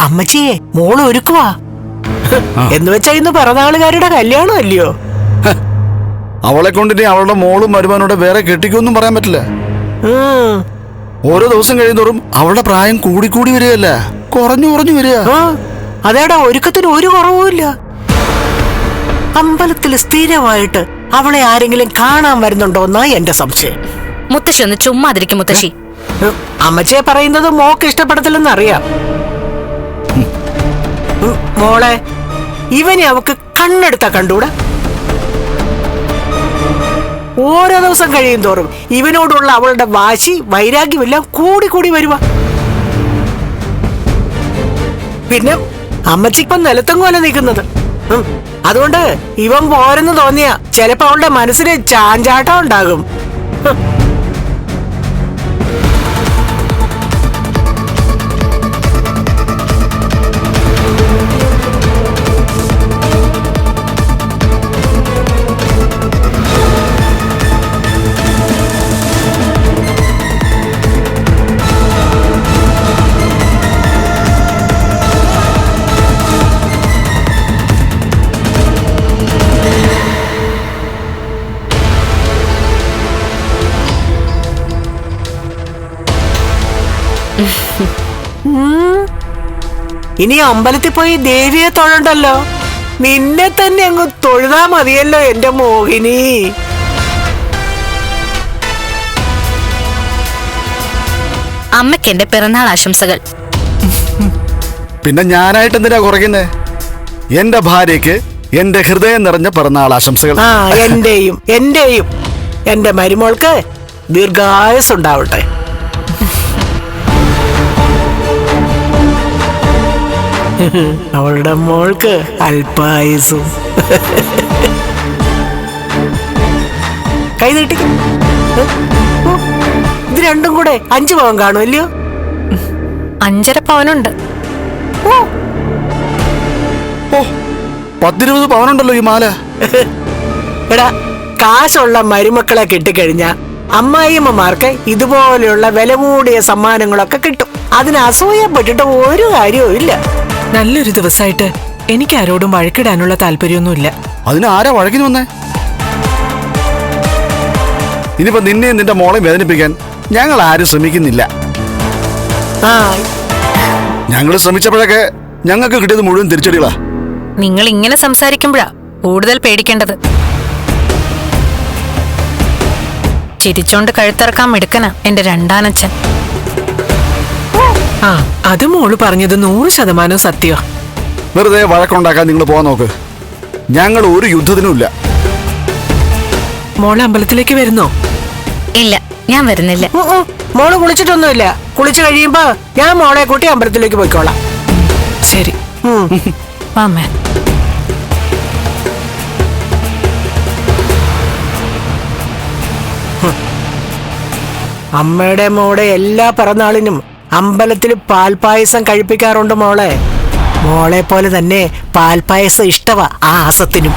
അമ്മച്ചിയെ മോൾ ഒരുക്കുവാ. എന്ന് വെച്ചാ ഇന്ന് പിറന്നാളുകാരുടെ കല്യാണം അല്ലയോ അവളെ കൊണ്ടിനി അവളുടെ മോളും മരുമാനോടെ വേറെ കെട്ടിക്കൊന്നും പറയാൻ പറ്റില്ല. ഓരോ ദിവസം കഴിയുന്നോറും അവളുടെ പ്രായം കൂടി കൂടി വരികയല്ല. കുറഞ്ഞു കുറഞ്ഞു വരിക. ആ, അതേടാ ഒരുക്കത്തിന് ഒരു കുറവുമില്ല. അമ്പലത്തിൽ സ്ഥിരമായിട്ട് അവളെ ആരെങ്കിലും കാണാൻ വരുന്നുണ്ടോ എന്നാ എന്റെ സംശയം. മുത്തശ്ശി ഒന്ന് ചുമ്മാതിരിക്കും മുത്തശ്ശി. ഉം, അമ്മച്ചിയെ പറയുന്നത് മോക്ക് ഇഷ്ടപ്പെടത്തില്ലെന്ന് അറിയാം. മോളെ ഇവനെ അവക്ക് കണ്ണെടുത്താ കണ്ടൂടെ. ഓരോ ദിവസം കഴിയും തോറും ഇവനോടുള്ള അവളുടെ വാശി വൈരാഗ്യമെല്ലാം കൂടി കൂടി വരുക പിന്നെ അമ്മച്ചിപ്പം നിലത്തങ്ങോല നിൽക്കുന്നത്? ഉം, അതുകൊണ്ട് ഇവൻ പോരെന്ന് തോന്നിയ ചിലപ്പോ അവളുടെ മനസ്സിന് ചാഞ്ചാട്ടം ഉണ്ടാകും. ഇനി അമ്പലത്തിൽ പോയി ദേവിയെ തൊഴണ്ടല്ലോ. നിന്നെ തന്നെ അങ്ങ് തൊഴുതാ മതിയല്ലോ എന്റെ മോഹിനി. അമ്മയ്ക്ക് എന്റെ പിറന്നാൾ ആശംസകൾ. പിന്നെ ഞാനായിട്ട് എന്തിനാ കുറയ്ക്കുന്നേ? എന്റെ ഭാര്യയ്ക്ക് എന്റെ ഹൃദയം നിറഞ്ഞ പിറന്നാൾ ആശംസകൾ. ആ എന്റെയും എന്റെയും. എന്റെ മരുമോൾക്ക് ദീർഘായുസ് ഉണ്ടാവട്ടെ അവളുടെ മോൾക്ക് അല്പായുസും കൈ നീട്ടി. ഓ, ഇത് രണ്ടും കൂടെ അഞ്ചു പവൻ കാണും അല്ലയോ? അഞ്ചര പവനുണ്ട്. ഓ. ഓ പത്തിരുപത് പവനുണ്ടല്ലോ ഈ മാല. എടാ കാശുള്ള മരുമക്കളെ കിട്ടിക്കഴിഞ്ഞാ അമ്മായിയമ്മമാർക്ക് ഇതുപോലെയുള്ള വില കൂടിയ സമ്മാനങ്ങളൊക്കെ കിട്ടും. അതിന് അസൂയപ്പെട്ടിട്ട് ഒരു കാര്യവും ഇല്ല നല്ലൊരു ദിവസമായിട്ട് എനിക്ക് ആരോടും വഴക്കിടാനുള്ള താല്പര്യമൊന്നുമില്ല. അതിന് ആരാ വഴക്കിന് വന്നേ? ഇനിയിപ്പോ നിന്നെയും നിന്റെ മോളെയും വേദനിപ്പിക്കാൻ ഞങ്ങൾ ആരും ശ്രമിക്കുന്നില്ല. ആ. ഞങ്ങൾ ശ്രമിച്ചപ്പോഴൊക്കെ ഞങ്ങൾക്ക് കിട്ടിയത് മുഴുവൻ തിരിച്ചടികളാ. നിങ്ങൾ ഇങ്ങനെ സംസാരിക്കുമ്പോഴാ കൂടുതൽ പേടിക്കേണ്ടത്. ചിരിച്ചോണ്ട് കഴുത്തിറക്കാൻ മിടുക്കനാ എന്റെ രണ്ടാനച്ഛൻ. ആ അത് മോൾ പറഞ്ഞത് നൂറ് ശതമാനം സത്യ. വെറുതെ വഴക്കുണ്ടാക്കാൻ നിങ്ങൾ പോവാൻ നോക്ക്. ഞങ്ങൾ ഒരു യുദ്ധത്തിനും ഇല്ല. മോൾ അമ്പലത്തിലേക്ക് വരുന്നോ? ഇല്ല ഞാൻ വരുന്നില്ല. മോൾ കുളിച്ചിട്ടൊന്നുമില്ല. കുളിച്ചു കഴിയുമ്പോ ഞാൻ മോളെ കൂട്ടി അമ്പലത്തിലേക്ക് പോയിക്കോളാം. ശരി. വാമേ അമ്മയുടെ മോടെ എല്ലാ പിറന്നാളിനും അമ്പലത്തിൽ പാൽപായസം കഴിപ്പിക്കാറുണ്ട് മോളെ. മോളെ പോലെ തന്നെ പാൽപായസം ഇഷ്ടവാ ആ ആസത്തിനും.